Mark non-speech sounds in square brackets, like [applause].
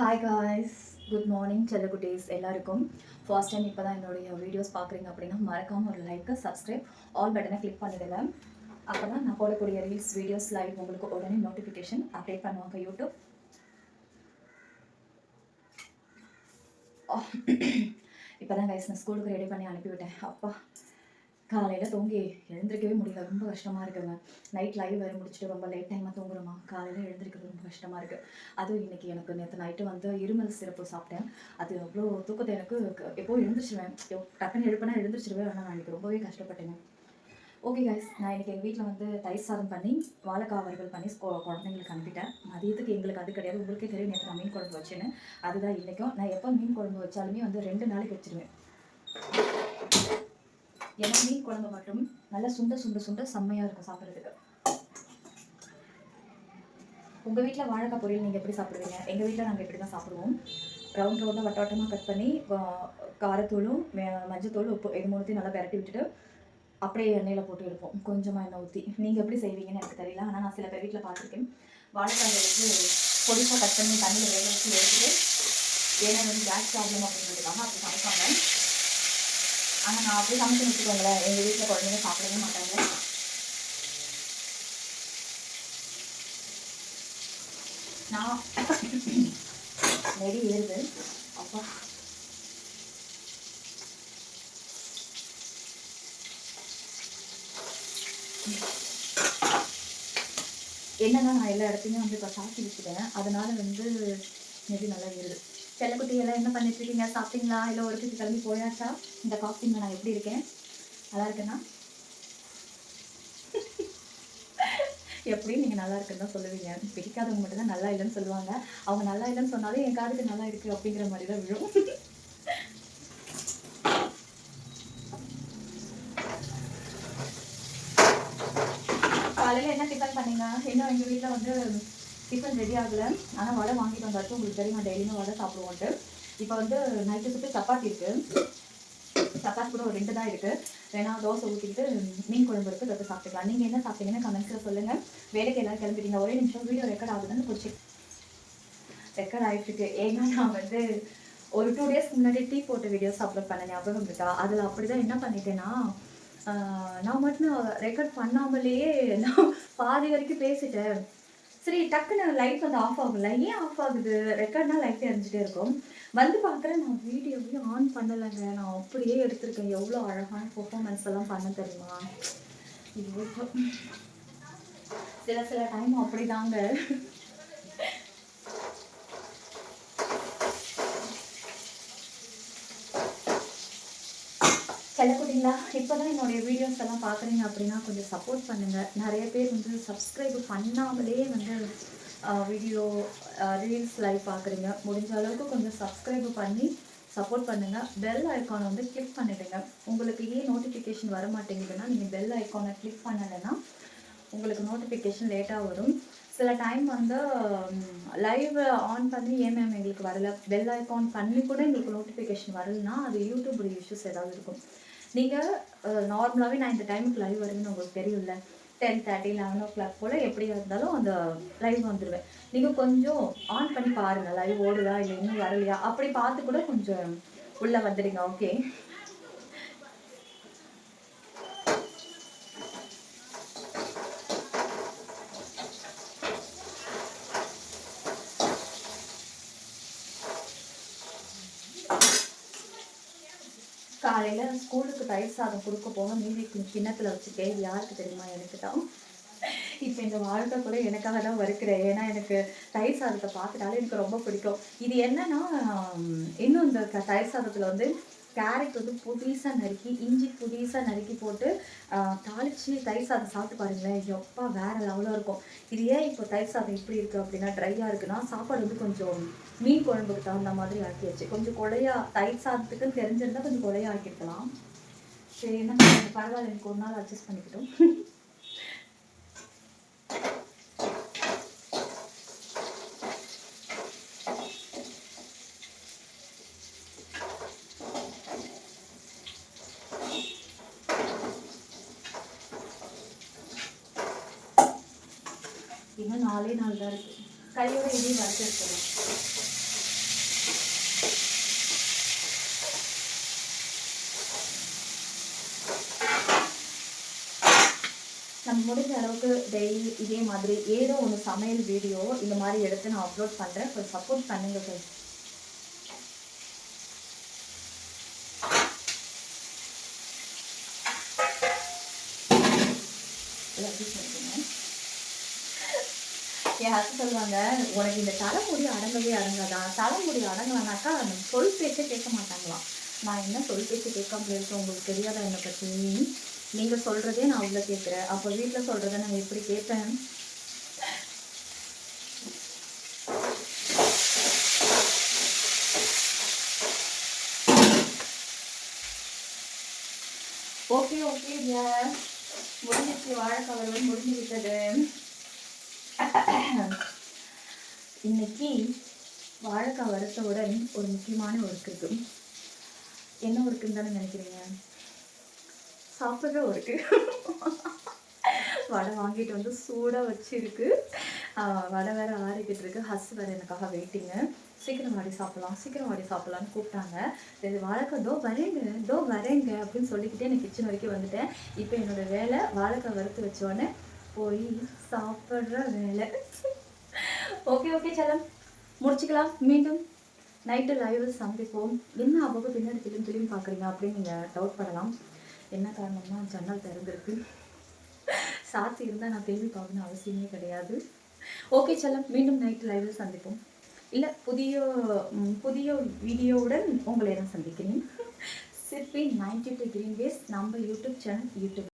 Hi guys good morning செல்லகுட்டீஸ் எல்லாருக்கும். First time இப்போ தான் என்னுடைய வீடியோஸ் பார்க்குறீங்க அப்படின்னா மறக்காமல் ஒரு லைக்கு சப்ஸ்கிரைப் ஆல் பட்டனை கிளிக் பண்ணிடுங்க. அப்போ தான் நான் போடக்கூடிய ரீல்ஸ் வீடியோஸ் லைவ் உங்களுக்கு உடனே நோட்டிஃபிகேஷன் அப்டேட் பண்ணுவாங்க யூடியூப் இப்போ தான் கைஸ் நான் ஸ்கூலுக்கு ரெடி பண்ணி அனுப்பிவிட்டேன். அப்பா. காலையில் தூங்கி எழுந்திருக்கவே முடியல. ரொம்ப கஷ்டமாக இருக்குங்க நைட் லைவ் வேறு முடிச்சுட்டு ரொம்ப லேட் டைமாக தூங்குறோமா? காலையில் எழுந்திருக்கிறது ரொம்ப கஷ்டமாக இருக்குது அதுவும் இன்றைக்கி எனக்கு நேற்று நைட்டு வந்து இருமல் சிறப்பு சாப்பிட்டேன். அது அவ்வளோ தூக்கத்தை எனக்கு எப்போ எழுந்திரிச்சிருவேன். டக்குன்னு எழுப்பினா எழுந்திரிச்சிருவேன். ஆனால் நான் எனக்கு ரொம்பவே கஷ்டப்பட்டேங்க. ஓகே கைஸ் நான் இன்றைக்கி எங்கள் வீட்டில் வந்து தயிர் சாதம் பண்ணி வாழைக்காய் வறுவல் பண்ணி குழந்தைங்களுக்கு அனுப்பிட்டேன். மதியத்துக்கு எங்களுக்கு அது கிடையாது. உங்களுக்கே தெரியும் நேற்று நான் மீன் குழம்பு வச்சேன்னு. அதுதான் இன்றைக்கும் நான் எப்போ மீன் குழம்பு வச்சாலுமே வந்து ரெண்டு நாளைக்கு வச்சுருவேன். ஏன்னா மீன் குழம்பு மட்டும் நல்லா சுண்ட சுண்ட சுண்ட செம்மையாக இருக்கும் சாப்பிட்றதுக்கு. உங்கள் வீட்டில் வாழைக்காய் பொரியல் நீங்கள் எப்படி சாப்பிடுவீங்க? எங்கள் வீட்டில் நாங்கள் இப்படி தான் சாப்பிடுவோம். ரவுண்ட் ரவுண்டாக வட்ட வட்டமாக கட் பண்ணி காரத்தூளும் மஞ்சத்தூள் உப்பு இது மூணுத்தையும் நல்லா விரட்டி விட்டுட்டு அப்படியே எண்ணெயில் போட்டு எடுப்போம். கொஞ்சமாக எண்ணெய் ஊற்றி நீங்கள் எப்படி செய்வீங்கன்னு எனக்கு தெரியல. ஆனால் நான் சில பேர் வீட்டில் பார்த்துருக்கேன். வாழைக்காய் வந்து பொடிசாக கட் பண்ணி தண்ணியில் வேக வச்சு எடுத்துட்டு ஏன்னா வந்து கேஸ் ப்ராப்ளம் அப்படின்றதுக்காக அப்படி சமைப்பாங்க. ஆனால் நான் அப்படியே சமைச்சு வச்சுக்கோங்களேன் எங்கள் வீட்டில் குழந்தைங்க சாப்பிடவே மாட்டாங்க. நான் நெடி ஏறுது. அப்பா. என்னன்னா நான் எல்லா இடத்துலையும் வந்து இப்போ சாப்பிட்டு வச்சுட்டேன். அதனால வந்து நெடி நல்லா ஏறுது. செல்லக்குட்டி எல்லாம் என்ன பண்ணிட்டு இருக்கீங்க சாப்பிட்டீங்களா? இல்லை ஒரு கிட்ட கிளம்பி போயாச்சா? இந்த காஸ்டியூமில் நான் எப்படி இருக்கேன்? நல்லா இருக்கேன்னா எப்படி நீங்கள் நல்லா இருக்குன்னு தான் சொல்லுவீங்க. பிடிக்காதவங்க மட்டும் தான் நல்லா இல்லைன்னு சொல்லுவாங்க. அவங்க நல்லா இல்லைன்னு சொன்னாலும் என் காதுக்கு நல்லா இருக்கு அப்படிங்கிற மாதிரி தான் விழும். காலையில் என்ன டிஃபன் பண்ணீங்க? இன்னும் எங்கள் வீட்டில் வந்து டிஃபன் ரெடி ஆகலை. ஆனால் வடை வாங்கிட்டு வந்தாச்சும் உங்களுக்கு தெரியும் டெய்லியும் வடை சாப்பிடுவோன்ட்டு. இப்போ வந்து நைட்டு சுற்றி சப்பாத்தி இருக்குது சப்பாத்தி கூட ஒரு ரெண்டு தான் இருக்குது வேணா தோசை ஊற்றிக்கிட்டு மீன் குழம்பு இருக்குது அதை சாப்பிட்டுக்கலாம். நீங்கள் என்ன சாப்பிட்டீங்கன்னு கமெண்ட்ஸில் சொல்லுங்கள் வேலைக்கு எல்லாரும் கிளம்பிட்டீங்க ஒரே நிமிஷம் வீடியோ ரெக்கார்ட் ஆகுதுன்னு போச்சு. ரெக்கார்ட் ஆகிட்டுருக்கு ஏன்னா நான் வந்து ஒரு டூ டேஸ்க்கு முன்னாடி டீ போட்ட வீடியோஸ் அப்லோட் பண்ண ஞாபகம் இருக்கா? அதில் அப்படி தான் என்ன பண்ணிட்டேன்னா நான் மட்டும் ரெக்கார்ட் பண்ணாமலேயே நான் பாதி வரைக்கும் பேசிட்டேன். சரி டக்குன்னு லைட் வந்து ஆஃப் ஆகல ஏன் ஆஃப் ஆகுது? ரெக்கார்ட்னா லைட் எரிஞ்சிட்டே இருக்கும். வந்து பார்க்குறேன் நான் வீடியோவையும் ஆன் பண்ணலைங்க. நான் அப்படியே எடுத்திருக்கேன். எவ்வளோ அழகான பர்ஃபார்மன்ஸ் எல்லாம் பண்ண தெரியுமா? சில சில டைம் அப்படிதாங்க இப்போ தான் என்னுடைய வீடியோஸ் எல்லாம் பார்க்குறீங்க அப்படின்னா கொஞ்சம் சப்போர்ட் பண்ணுங்கள் நிறைய பேர் வந்து சப்ஸ்கிரைப் பண்ணாமலே வந்து வீடியோ ரீல்ஸ் லைவ் பார்க்குறீங்க. முடிஞ்ச அளவுக்கு கொஞ்சம் சப்ஸ்கிரைப் பண்ணி சப்போர்ட் பண்ணுங்கள் பெல் ஐக்கானை வந்து கிளிக் பண்ணிவிடுங்க உங்களுக்கு ஏன் நோட்டிஃபிகேஷன் வர மாட்டேங்குதுன்னா நீங்கள் பெல் ஐக்கானை கிளிக் பண்ணலைன்னா உங்களுக்கு நோட்டிஃபிகேஷன் லேட்டாக வரும். சில டைம் வந்து லைவ் ஆன் பண்ணி ஏன் மேம் எங்களுக்கு வரல? பெல் ஐக்கான் பண்ணி கூட எங்களுக்கு நோட்டிஃபிகேஷன் வரலன்னா அது யூடியூப் இஷ்யூஸ் ஏதாவது இருக்கும். நீங்கள் நார்மலாகவே நான் இந்த டைமுக்கு லைவ் வருவேன்னு உங்களுக்கு தெரியும்ல. Ten thirty eleven o'clock போல் எப்படியா இருந்தாலும் அந்த லைவ் வந்துடுவேன் நீங்கள் கொஞ்சம் ஆன் பண்ணி பாருங்கள் லைவ் ஓடுதா இல்லை இன்னும் வரலையா? அப்படி பார்த்து கூட கொஞ்சம் உள்ளே வந்துடுங்க ஓகே காலையில் ஸ்கூலுக்கு தயிர் சாதம் கொடுக்க போக மீதி கிண்ணத்தில் வச்சுருக்கேன் யாருக்கு தெரியுமா எனக்கு தான். இப்போ இந்த வாழ்க்கை கூட எனக்காக தான் வறுக்கிறேன் ஏன்னா எனக்கு தயிர் சாதத்தை பார்த்துட்டாலே எனக்கு ரொம்ப பிடிக்கும். இது என்னன்னா இன்னும் இந்த க- தயிர் சாதத்தில் வந்து கேரட் வந்து புதுசாக நறுக்கி இஞ்சி புதுசாக நறுக்கி போட்டு தாளித்து தாளிச்சு தயிர் சாதம் சாப்பிட்டு பாருங்களேன். எப்பா வேற லெவலாக இருக்கும். இது ஏன் இப்போ தயிர் சாதம் இப்படி இருக்குது அப்படின்னா ட்ரையாக இருக்குன்னா சாப்பாடு வந்து கொஞ்சம் மீன் குழம்புக்கு தகுந்த மாதிரி ஆக்கியாச்சு கொஞ்சம் கொலையா தயிர் சாதத்துக்குன்னு தெரிஞ்சிருந்தா கொஞ்சம் கொலையா ஆக்கியிருக்கலாம் சரி என்ன பரவாயில்ல எனக்கு ஒரு நாள் அட்ஜஸ்ட் பண்ணிக்கிட்டோம். இன்னும் நாலே நாள் தான் இருக்கு. கையோட இதையும் வறுத்து முடிஞ்ச அளவுக்கு டெய்லி இதே மாதிரி ஏதோ ஒன்று சமையல் வீடியோ இந்த மாதிரி எடுத்து நான் அப்லோட் பண்ணுறேன் கொஞ்சம் சப்போர்ட் பண்ணுங்க ஃப்ரெண்ட்ஸ் என் ஹஸ்பண்ட் சொல்லுவாங்க உனக்கு இந்த தலைமுடி அடங்கவே அடங்காதான் தலைமுடி அடங்கலனாக்கா சொல் பேச்சே கேட்க மாட்டாங்களாம். நான் என்ன சொல் கேட்காம இருக்கேன் உங்களுக்கு தெரியாத என்னை பற்றி நீங்கள் சொல்கிறதே நான் உள்ள கேட்குறேன். அப்போ வீட்டில் சொல்கிறத நான் எப்படி கேட்பேன்? ஓகே ஓகே முடிஞ்சிச்சு வாழைக்கவர்கள் முடிஞ்சு விட்டது இன்னைக்கு வாழைக்காய் வரத்தவுடன் ஒரு முக்கியமான ஒர்க் இருக்கு என்ன ஒர்க்குன்னு தானே நினைக்கிறீங்க? சாப்பிட்ற ஒர்க்கு வடை வாங்கிட்டு வந்து சூடாக வச்சிருக்கு. வடை வேற ஆறிக்கிட்டு இருக்கு. ஹஸ் வேறு எனக்காக வெயிட்டிங்க சீக்கிரம் வாடி சாப்பிடலாம். சீக்கிரம் வாடி சாப்பிட்லான்னு கூப்பிட்டாங்க. இது வாழைக்காய் தோ வரேங்க. தோ வரேங்க அப்படின்னு சொல்லிக்கிட்டே நான் கிச்சன் வரைக்கும் வந்துட்டேன். இப்போ என்னோடய வேலை வாழைக்காய் வறுத்து வச்சோடனே போய் சாப்பிட்ற வேலை. [laughs] ஓகே ஓகே செல்லம். முடிச்சுக்கலாம். மீண்டும். நைட்டு லைவில் சந்திப்போம். என்ன அவ்வளோ பின்னாடி திரும்பி திரும்பி பார்க்குறீங்க அப்படின்னு நீங்கள் டவுட் பண்ணலாம் என்ன காரணம்னா ஜன்னல் திறந்துருக்கு. சாத்தி இருந்தால் நான் திரும்பி பார்க்கணும் அவசியமே கிடையாது. ஓகே செல்லம். மீண்டும் நைட் லைவில் சந்திப்போம். இல்லை புதிய புதிய வீடியோவுடன் உங்களை நான் சந்திக்கிறேன். Sirpi ninety two green ways நம்ம யூடியூப் சேனல் யூடியூப்